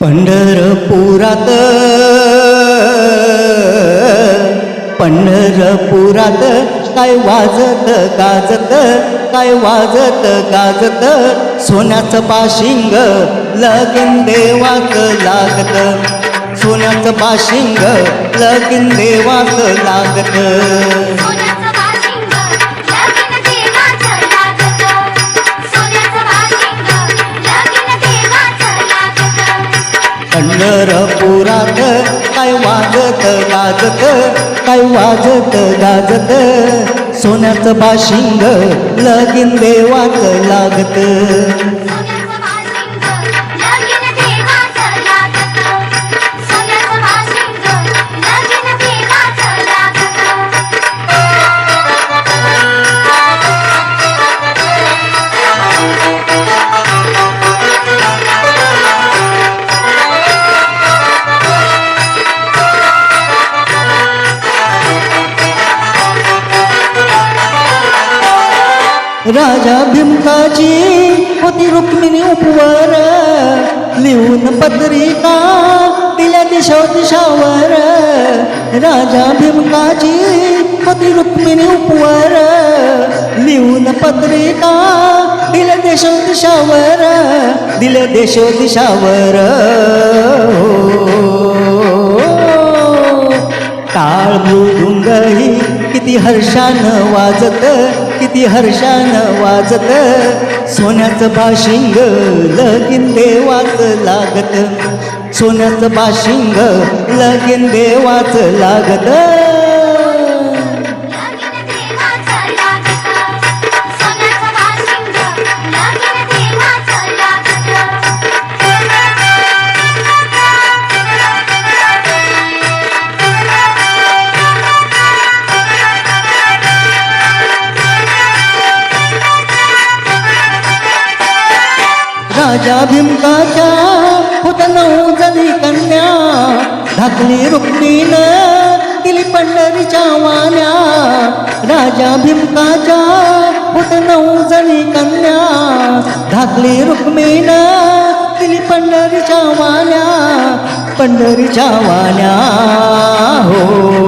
पंढरपुरात पंढरपुरात काय वाजत गाजत काय वाजत गाजत? सोन्याचं पाशिंग लगीन देवात लागत. सोन्याचं पाशिंग लगीन देवात लागत. पंढरपुरात काय वाजत गाजत काय वाजत गाजत? सोन्याचं बाशिंग लगीन देवात लागत. राजा भीमकाची होती रुक्मिणी उपवर. लिहून पत्रिका दिल्या दिशा दिशावर. राजा भीमकाची होती रुक्मिणी उपवर. लिहून पत्रिका दिल्या देशो दिशावर. दिल्या देशो दिशावर. हो. टाळ मृदुंगही किती हर्षानं वाजत किती हर्षानं वाजत सोन्याचं बाशिंग लगीन देवाच लागत. सोन्याचं बाशिंग लगीन देवाच लागत. राजा भीमकाच्या होत नऊ जणी कन्या. धाकली रुक्मीन दिली पंढरीच्या वाण्या. राजा भीमकाच्या होत नऊ जणी कन्या. धाकली रुक्मीन दिली पंढरीच्या वाण्या. पंढरीच्या वाण्या हो.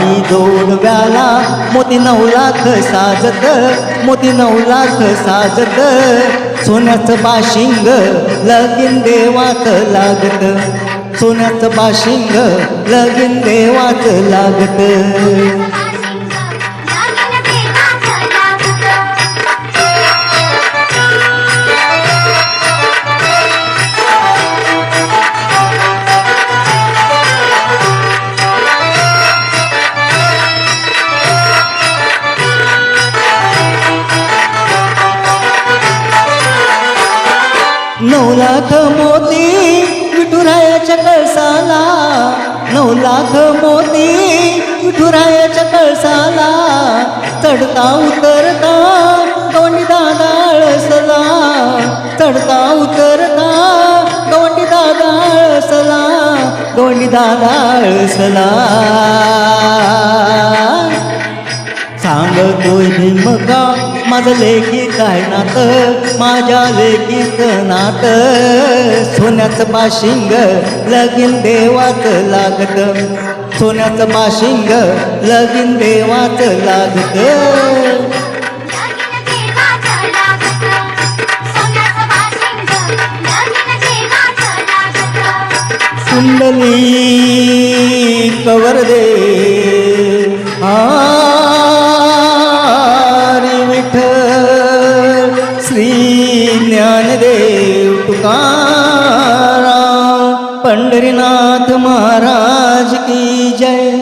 आई दोन व्याला मोती नऊ लाख साजत मोती नऊ लाख साजत. सोन्याचं बाशिंग लगीन देवात लागत. सोन्याचं बाशिंग लगीन देवात लागत. नऊ लाख मोती विठुरायाच्या कळसाला. नऊ लाख मोती विठुरायाच्या कळसाला. चढता उतरता गवंडी दादा आळसला चढता उतरता गवंडी दादा आळसला गवंडी दादा आळसला सांगतोय भीमका माझं लेखी काय नात? माझ्या लेखीचं नात. सोन्याचं बाशिंग लगीन देवात लागत. सोन्याचं बाशिंग लगीन देवात लागत. लगीन देवाचं लागतं. सोन्याचं बाशिंग लगीन देवाचं लागतं. कुंडली कवर दे. જયકારા પંડરીનાથ મહારાજ કી જય.